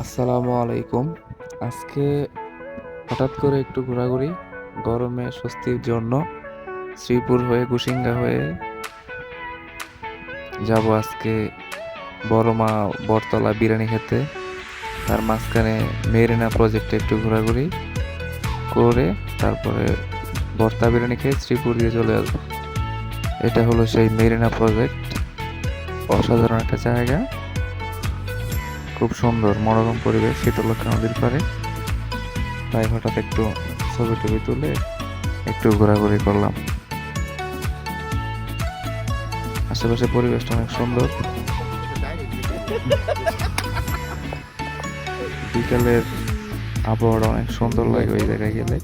আসসালামু আলাইকুম। আজকে হঠাৎ করে একটু ঘোরাঘুরি, গরমে স্বস্তির জন্য শ্রীপুর হয়ে কুসিঙ্গা হয়ে যাব আজকে বড়মা বরতলা বিরিয়ানি খেতে। তার মাঝখানে মেরিনা প্রজেক্টে একটু ঘোরাঘুরি করে তারপরে বর্তা বিরিয়ানি খেয়ে শ্রীপুর দিয়ে চলে আসব। এটা হলো সেই মেরিনা প্রজেক্ট। অসাধারণ একটা জায়গা। খুব সুন্দর, মনোরম পরিবেশ শীতলক্ষা নদীর পাড়ে। তাই হঠাৎ একটু ছবি টবি তুলে একটু ঘোরাঘুরি করলাম। আশেপাশে পরিবেশটা অনেক সুন্দর। বিকালের আবহাওয়াটা অনেক সুন্দর লাগে ওই জায়গায় গেলে।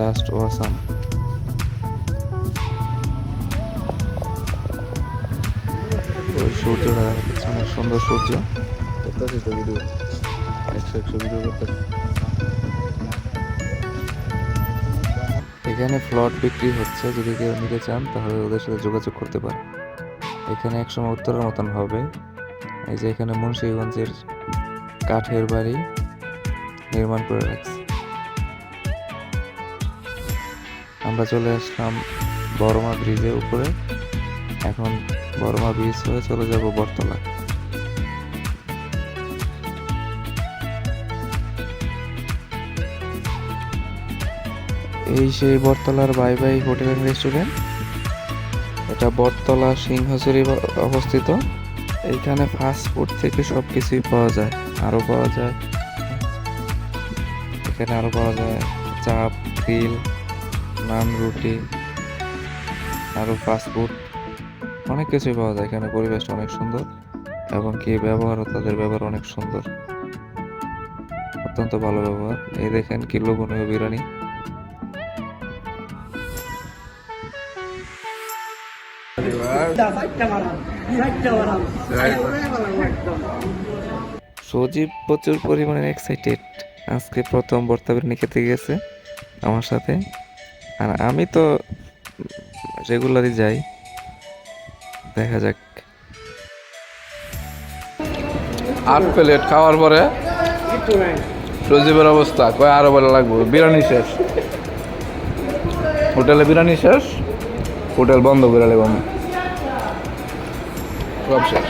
জাস্ট ওয়াসাম ওই সূর্যটা দেখা অনেক সুন্দর সূর্য। করতেছি তো ভিডিও একশো একশো ভিডিও করতেছি। এখানে ফ্লট বিক্রি হচ্ছে যদি কেউ নিতে চান তাহলে ওদের সাথে যোগাযোগ করতে পারে এখানে একসময় উত্তরের মতন হবে। এই যে এখানে মুন্সিগঞ্জের কাঠের বাড়ি নির্মাণ করে রাখছে। আমরা চলে আসলাম বড়মা ব্রিজের উপরে। এখন বড়মা ব্রিজ হয়ে চলে যাব বটতলা। এই সেই বটতলার bye bye hotel and restaurant এটা বটতলা সিংহচুরি অবস্থিত। এইখানে ফাস্ট ফুড থেকে সব কিছুই পাওয়া যায়। আরও পাওয়া যায়। এখানে আরও পাওয়া যায় চাপ গ্রিল নান, রুটি, আরও ফাস্ট ফুড অনেক কিছুই পাওয়া যায়। এখানে পরিবেশটা অনেক সুন্দর এবং কি ব্যবহারও তাদের ব্যবহার অনেক সুন্দর। অত্যন্ত ভালো ব্যবহার। এই দেখেন কি লোভনীয় বিরিয়ানি। সজীব প্রচুর পরিমাণে এক্সাইটেড আজকে প্রথম বর্তা বিরিয়ানি খেতে গেছে আমার সাথে। আর আমি তো রেগুলারই যাই। দেখা যাক। আট প্লেট খাওয়ার পরে সজীবের অবস্থা, কয় আরও ভালো লাগবে? বিরিয়ানি শেষ। হোটেলে বিরিয়ানি শেষ, হোটেল বন্ধ করে লাগবে সব শেষ।